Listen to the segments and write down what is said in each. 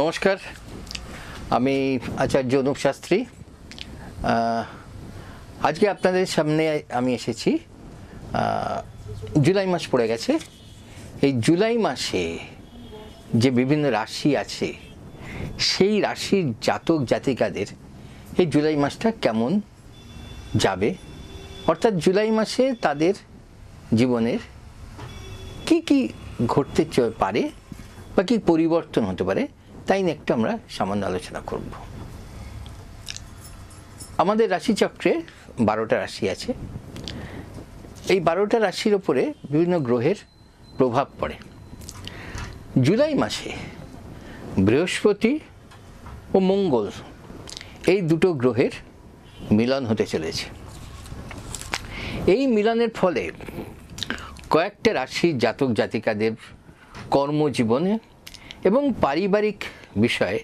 নমস্কার, আমি আচার্য অনুপ শাস্ত্রী। আজকে আপনাদের সামনে আমি এসেছি জুলাই মাস পড়ে গেছে। এই জুলাই মাসে যে বিভিন্ন রাশি আছে, সেই রাশির জাতক জাতিকাদের এই জুলাই মাসটা কেমন যাবে? অর্থাৎ জুলাই মাসে তাদের জীবনের কি কি ঘটতে পারে বা কি পরিবর্তন হতে পারে? তাই নিয়ে একটু আমরা সামান্য আলোচনা করব। আমাদের রাশিচক্রে বারোটা রাশি আছে। এই বারোটা রাশির ওপরে বিভিন্ন গ্রহের প্রভাব পড়ে। জুলাই মাসে বৃহস্পতি ও মঙ্গল এই দুটো গ্রহের মিলন হতে চলেছে। এই মিলনের ফলে কয়েকটা রাশির জাতক জাতিকাদের কর্মজীবনে এবং পারিবারিক বিষয়ে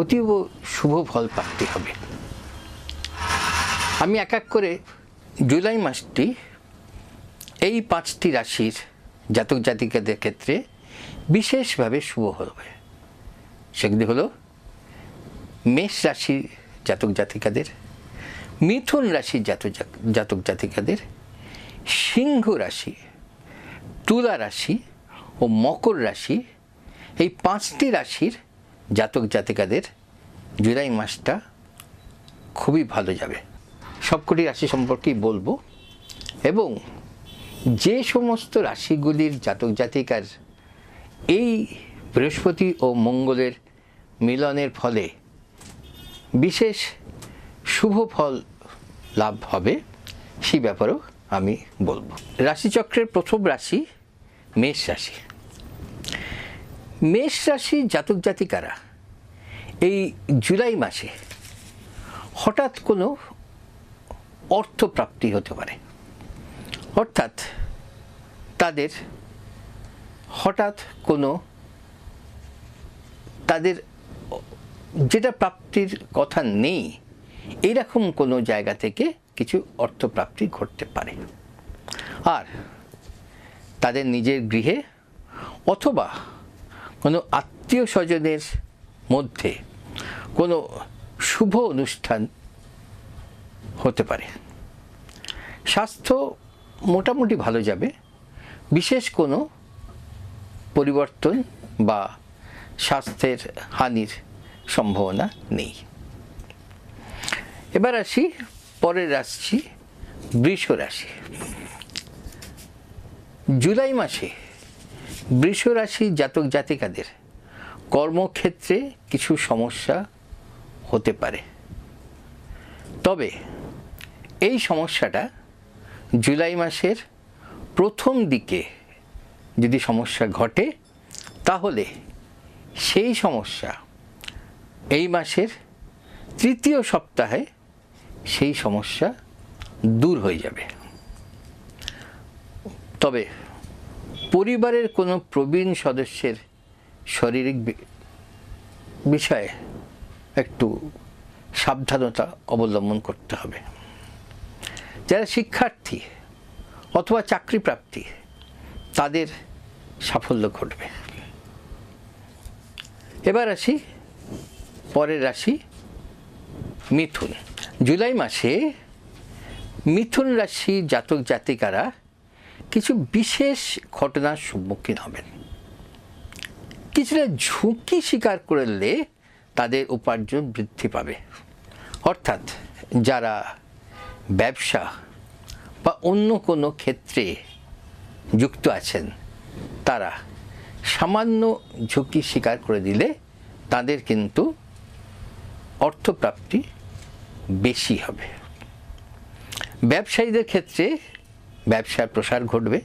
অতীব শুভ ফল প্রাপ্তি হবে। আমি এক এক করে জুলাই মাসটি এই পাঁচটি রাশির জাতক জাতিকাদের ক্ষেত্রে বিশেষভাবে শুভ হবে। সেগুলি হলো মেষ রাশির জাতক জাতিকাদের, মিথুন রাশির জাতক জাতক জাতিকাদের, সিংহ রাশি, তুলা রাশি ও মকর রাশি এই পাঁচটি রাশির জাতক জাতিকাদের জুলাই মাসটা খুবই ভালো যাবে। সবকটি রাশি সম্পর্কেই বলব। এবং যে সমস্ত রাশিগুলির জাতক জাতিকার এই বৃহস্পতি ও মঙ্গলের মিলনের ফলে বিশেষ শুভ ফল লাভ হবে, সেই ব্যাপারেও আমি বলব। রাশিচক্রের প্রথম রাশি মেষ রাশি। মেষ রাশি জাতক জাতিকারা, এই জুলাই মাসে হঠাৎ কোনো অর্থপ্রাপ্তি হতে পারে। অর্থাৎ তাদের হঠাৎ কোনো তাদের যেটা প্রাপ্তির কথা নেই, এরকম কোনো জায়গা থেকে কিছু অর্থপ্রাপ্তি ঘটতে পারে। আর তাদের নিজের গৃহে অথবা কোনো আত্মীয় স্বজনের মধ্যে কোনো শুভ অনুষ্ঠান হতে পারে। স্বাস্থ্য মোটামুটি ভালো যাবে, বিশেষ কোনো পরিবর্তন বা স্বাস্থ্যের হানির সম্ভাবনা নেই। এবার আসি, পরের রাশি বৃষ রাশি জুলাই মাসে বৃষ রাশি জাতক জাতিকাদের কর্মক্ষেত্রে কিছু সমস্যা হতে পারে। তবে এই সমস্যাটা জুলাই মাসের প্রথম দিকে যদি সমস্যা ঘটে, তাহলে সেই সমস্যা এই মাসের তৃতীয় সপ্তাহে সেই সমস্যা দূর হয়ে যাবে। তবে পরিবারের কোনো প্রবীণ সদস্যের শারীরিক বিষয়ে একটু সাবধানতা অবলম্বন করতে হবে। যারা শিক্ষার্থী অথবা চাকরি প্রাপ্তি তাদের সাফল্য ঘটবে। এবার আসি পরের রাশি, মিথুন। জুলাই মাসে মিথুন রাশি জাতক জাতিকারা কিছু বিশেষ ঘটনার সম্মুখীন হবেন। কিছুটা ঝুঁকি স্বীকার করলে তাদের উপার্জন বৃদ্ধি পাবে। অর্থাৎ যারা ব্যবসা বা অন্য কোনো ক্ষেত্রে যুক্ত আছেন, তারা সামান্য ঝুঁকি স্বীকার করে দিলে তাদের কিন্তু অর্থপ্রাপ্তি বেশি হবে। ব্যবসায়ীদের ক্ষেত্রে ব্যবসার প্রসার ঘটবে।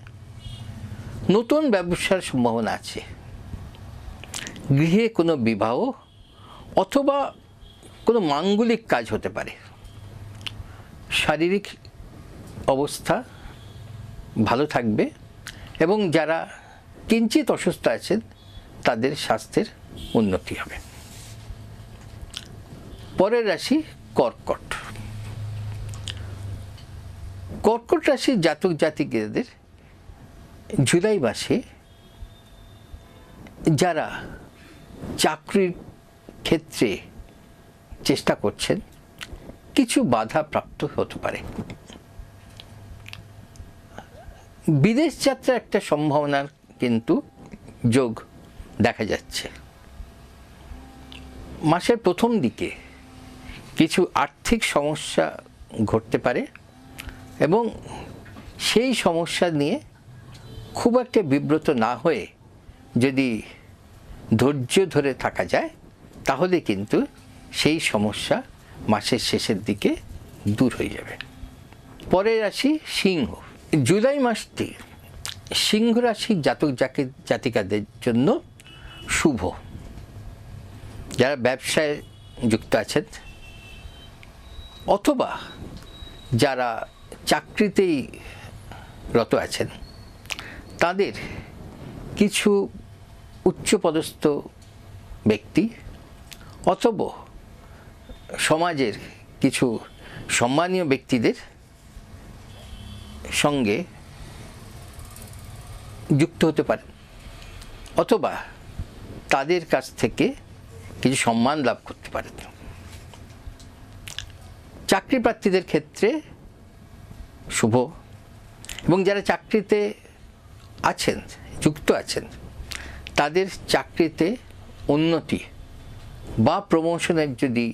নতুন ব্যবসার সম্ভাবনা আছে। গৃহে কোনো বিবাহ অথবা কোনো মাঙ্গলিক কাজ হতে পারে। শারীরিক অবস্থা ভালো থাকবে এবং যারা কিঞ্চিত অসুস্থ আছেন, তাদের স্বাস্থ্যের উন্নতি হবে। পরের রাশি কর্কট। কর্কট রাশির জাতক জাতিকেদের জুলাই মাসে যারা চাকরির ক্ষেত্রে চেষ্টা করছেন, কিছু বাধা প্রাপ্ত হতে পারে। বিদেশ যাত্রার একটা সম্ভাবনার কিন্তু যোগ দেখা যাচ্ছে। মাসের প্রথম দিকে কিছু আর্থিক সমস্যা ঘটতে পারে। এবং সেই সমস্যা নিয়ে খুব একটা বিব্রত না হয়ে যদি ধৈর্য ধরে থাকা যায়, তাহলে কিন্তু সেই সমস্যা মাসের শেষের দিকে দূর হয়ে যাবে। পরে রাশি সিংহ। জুলাই মাসটি সিংহ রাশির জাতক জাতি- জাতিকাদের জন্য শুভ। যারা ব্যবসায় যুক্ত আছেন, অথবা যারা চাকরিতেই রত আছেন। তাদের কিছু উচ্চপদস্থ ব্যক্তি অথবা সমাজের কিছু সম্মানীয় ব্যক্তিদের সঙ্গে যুক্ত হতে পারেন অথবা তাদের কাছ থেকে কিছু সম্মান লাভ করতে পারেন চাকরি প্রার্থীদের ক্ষেত্রে শুভ। এবং যারা চাকরিতে আছেন, যুক্ত আছেন, তাদের চাকরিতে উন্নতি বা প্রমোশনের যদি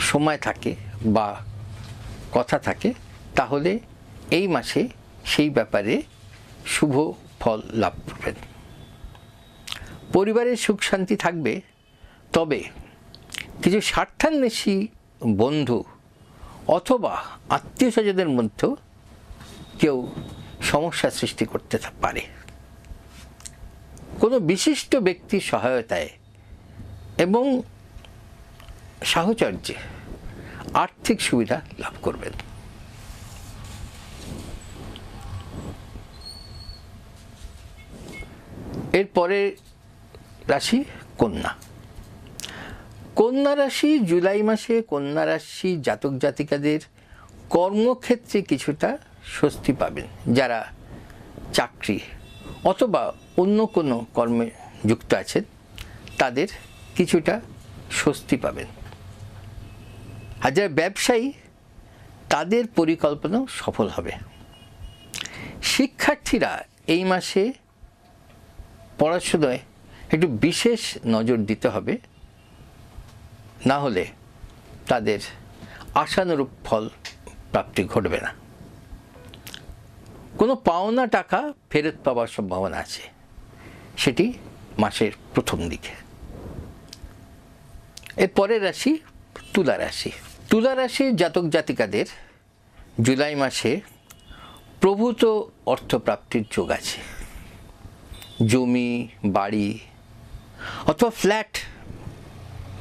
সময় থাকে বা কথা থাকে, তাহলে এই মাসে সেই ব্যাপারে শুভ ফল লাভ করবেন। পরিবারের সুখ শান্তি থাকবে, তবে কিছু স্বার্থান্বেষী বন্ধু অথবা আত্মীয় স্বজনের মধ্যেও কেউ সমস্যা সৃষ্টি করতে পারে। কোনো বিশিষ্ট ব্যক্তির সহায়তায় এবং সাহচর্যে আর্থিক সুবিধা লাভ করবেন। এরপরে রাশি কন্যা। কন্যা রাশি জুলাই মাসে কন্যা রাশি জাতক জাতিকাদের কর্মক্ষেত্রে কিছুটা স্বস্তি পাবেন। যারা চাকরি অথবা অন্য কোনো কর্মে যুক্ত আছেন, তাদের কিছুটা স্বস্তি পাবেন। আর যারা ব্যবসায়ী, তাদের পরিকল্পনাও সফল হবে। শিক্ষার্থীরা এই মাসে পড়াশোনায় একটু বিশেষ নজর দিতে হবে। না হলে তাদের আশানুরূপ ফল প্রাপ্তি ঘটবে না। কোনো পাওনা টাকা ফেরত পাওয়ার সম্ভাবনা আছে। সেটি মাসের প্রথম দিকে। এর পরের রাশি তুলা রাশি। তুলা রাশির জাতক জাতিকাদের জুলাই মাসে প্রভূত অর্থপ্রাপ্তির যোগ আছে। জমি, বাড়ি অথবা ফ্ল্যাট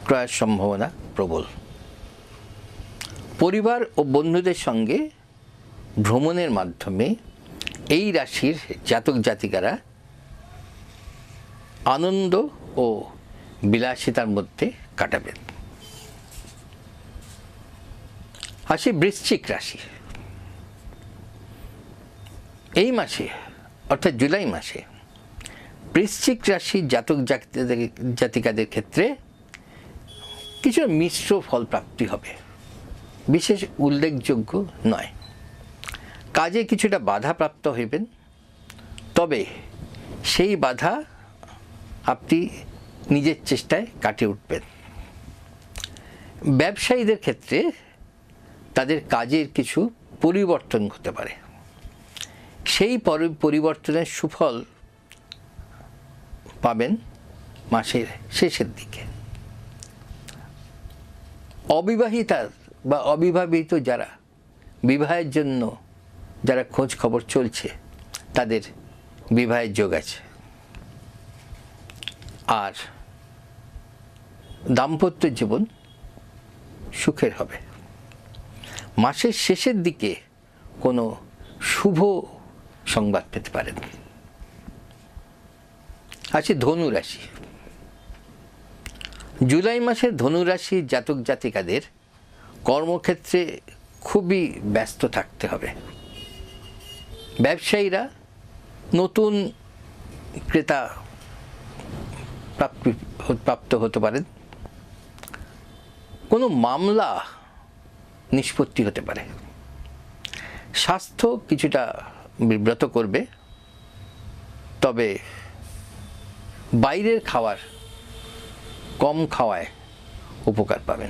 ক্রয়ের সম্ভাবনা প্রবল। পরিবার ও বন্ধুদের সঙ্গে ভ্রমণের মাধ্যমে এই রাশির জাতক জাতিকারা আনন্দ ও বিলাসিতার মধ্যে কাটাবেন। আসি বৃশ্চিক রাশি। এই মাসে, অর্থাৎ জুলাই মাসে, বৃশ্চিক রাশি জাতক জাতিকাদের ক্ষেত্রে কিছু মিশ্র ফল প্রাপ্তি হবে। বিশেষ উল্লেখযোগ্য নয়। কাজে কিছুটা বাধা প্রাপ্ত হইবেন, তবে সেই বাধা আপনি নিজের চেষ্টায় কাটিয়ে উঠবেন। ব্যবসায়ীদের ক্ষেত্রে তাদের কাজের কিছু পরিবর্তন হতে পারে। সেই পরি- পরিবর্তনের সুফল পাবেন মাসের শেষের দিকে। অবিবাহিতা বা অবিবাহিত যারা, বিবাহের জন্য যারা খোঁজ খবর চলছে, তাদের বিবাহের যোগ আছে। আর দাম্পত্য জীবন সুখের হবে। মাসের শেষের দিকে কোনো শুভ সংবাদ পেতে পারেন। আছে ধনু রাশি। জুলাই মাসে ধনুরাশি জাতক জাতিকাদের কর্মক্ষেত্রে খুবই ব্যস্ত থাকতে হবে। ব্যবসায়ীরা নতুন ক্রেতা প্রাপ্তি প্রাপ্ত হতে পারেন। কোনো মামলা নিষ্পত্তি হতে পারে। স্বাস্থ্য কিছুটা বিব্রত করবে। তবে বাইরের খাবার কম খাওয়ায় উপকার পাবেন।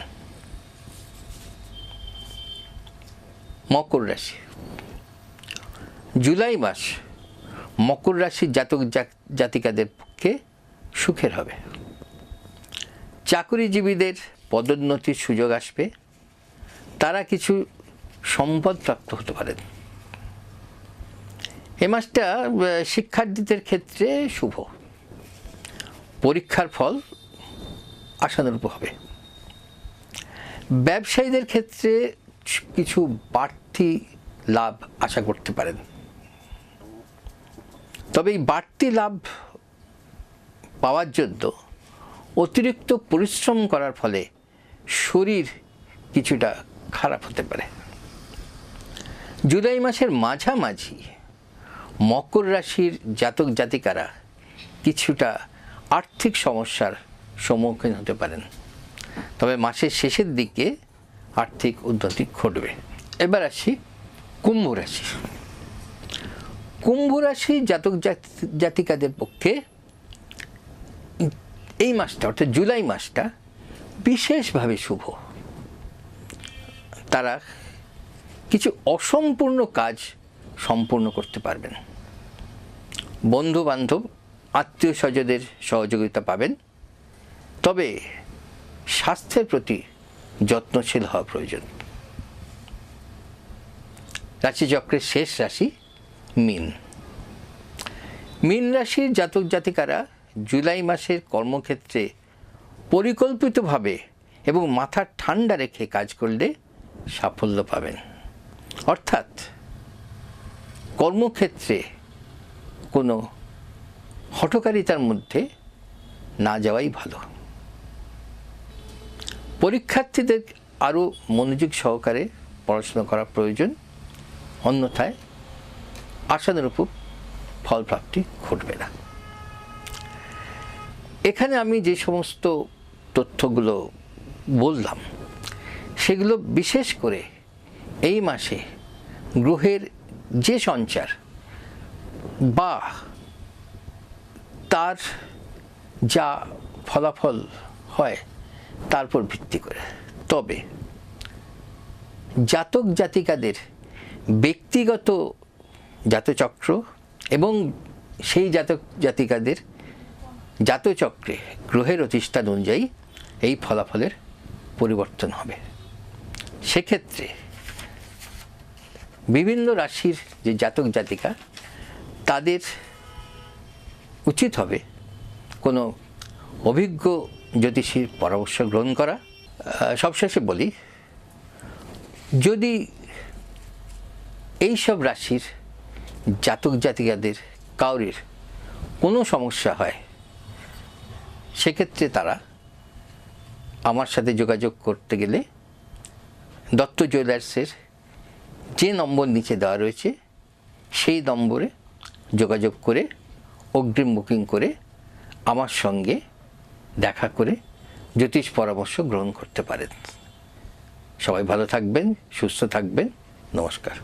মকর রাশি। জুলাই মাস মকর রাশির জাতক জাতিকাদের পক্ষে সুখের হবে। চাকরিজীবীদের পদোন্নতির সুযোগ আসবে। তারা কিছু সম্পদ প্রাপ্ত হতে পারেন। এ মাসটা শিক্ষার্থীদের ক্ষেত্রে শুভ। পরীক্ষার ফল আশানুরূপ হবে। ব্যবসায়ীদের ক্ষেত্রে কিছু বাড়তি লাভ আশা করতে পারেন। তবে এই বাড়তি লাভ পাওয়ার জন্য অতিরিক্ত পরিশ্রম করার ফলে শরীর কিছুটা খারাপ হতে পারে। জুলাই মাসের মাঝামাঝি মকর রাশির জাতক জাতিকারা কিছুটা আর্থিক সমস্যার সম্মুখীন হতে পারেন। তবে মাসের শেষের দিকে আর্থিক উন্নতি ঘটবে। এবার আসি কুম্ভ রাশি। কুম্ভ রাশি জাতক জাত- জাতিকাদের পক্ষে এই মাসটা অর্থাৎ জুলাই মাসটা বিশেষভাবে শুভ। তারা কিছু অসম্পূর্ণ কাজ সম্পূর্ণ করতে পারবেন। বন্ধু বান্ধব আত্মীয় স্বজনদের সহযোগিতা পাবেন। তবে স্বাস্থ্যের প্রতি যত্নশীল হওয়া প্রয়োজন। রাশিচক্রের শেষ রাশি মিন। মিন রাশির জাতক জাতিকারা জুলাই মাসের কর্মক্ষেত্রে পরিকল্পিতভাবে এবং মাথা ঠান্ডা রেখে কাজ করলে সাফল্য পাবেন। অর্থাৎ কর্মক্ষেত্রে কোনো হঠকারিতার মধ্যে না যাওয়াই ভালো। পরীক্ষার্থীদের আরও মনোযোগ সহকারে পড়াশোনা করা প্রয়োজন। অন্যথায় আশানুরূপ ফলপ্রাপ্তি ঘটবে না। এখানে আমি যে সমস্ত তথ্যগুলো বললাম, সেগুলো বিশেষ করে এই মাসে গ্রহের যে সঞ্চার বা তার যা ফলাফল হয় তার উপর ভিত্তি করে। তবে জাতক জাতিকাদের ব্যক্তিগত জাতচক্র এবং সেই জাতক জাতিকাদের জাতচক্রে গ্রহের অধিষ্ঠান অনুযায়ী এই ফলাফলের পরিবর্তন হবে। সেক্ষেত্রে বিভিন্ন রাশির যে জাতক জাতিকা, তাদের উচিত হবে কোনো অভিজ্ঞ জ্যোতিষীর পরামর্শ গ্রহণ করা সবশেষে বলি, যদি এইসব রাশির জাতক জাতিকাদের কাউরির কোনো সমস্যা হয়, সেক্ষেত্রে তারা আমার সাথে যোগাযোগ করতে গেলে দত্ত জুয়েলার্সের যে নম্বর নিচে দেওয়া রয়েছে, সেই নম্বরে যোগাযোগ করে অগ্রিম বুকিং করে আমার সঙ্গে দেখা করে জ্যোতিষ পরামর্শ গ্রহণ করতে পারেন। সবাই ভালো থাকবেন সুস্থ থাকবেন। নমস্কার।